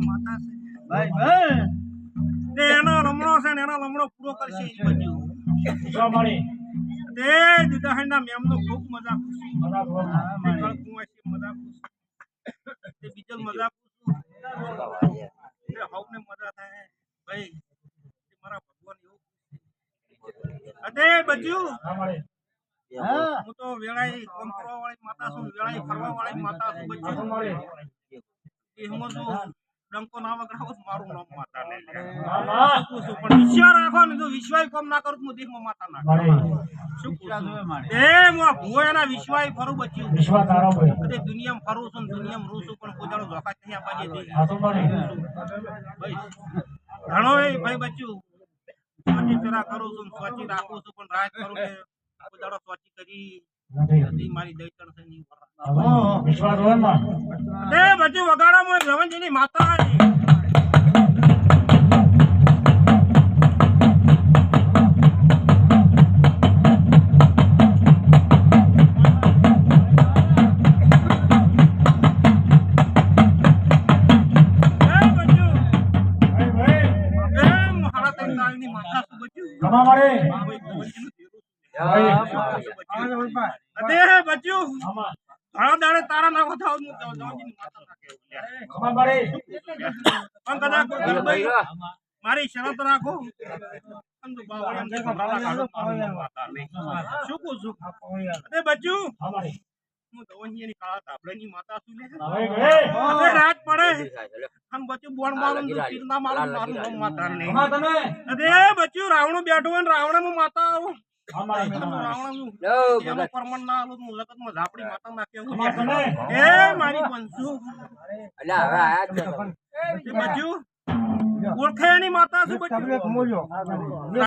માતા છે એનો લમણો છે ને એનો લમણો પૂરો કરશે તે દીદાહણના મેમનો ખૂબ મજાક મજાક. તે બીજલ મજાક. તે હવને મજા થાય. ભાઈ મારા ભગવાન એવું અદે બચ્ચું. હું તો વેળાઈ કામ કરવા વાળી માતા છું વેળાઈ ફરવા વાળી માતા છું બજ્યું દેહમાં જો ડંકો ના વગડાવો તો મારું નામ માતા ને શું પૂછું? પણ વિશ્વાસ રાખો ને જો વિશ્વાસ કામ ના કરું હું દેહમાં માતા ના શું પૂછું? હું આ વિશ્વાસ ફરું બચ્યું. બધે દુનિયામાં ફરું છું ને દુનિયામાં રહું છું પણ દાડો ધોકા આપવા ઘણો ભાઈ બચ્યું સ્વચી કરું છું ને સ્વચી રાખું છું પણ રાજ કરું દાડો સ્વચી કરી મારી છે નહીં વરા. વિશ્વાસ હોયમાં એ બચ્યું વગાડામાં એક રવણજીની માતા આવી. બચ્યું તારા ના વધાવ પણ કદાચ મારી શરત રાખો. શું બચ્ચું હું તાપડાની માતા છું લે પડે બચ્ચું બોણ મારું ને તીર મારું માતા બચ્ચું રાવણું બેઠું હોય રાવણ માતા આવું ખમા ની માતા શું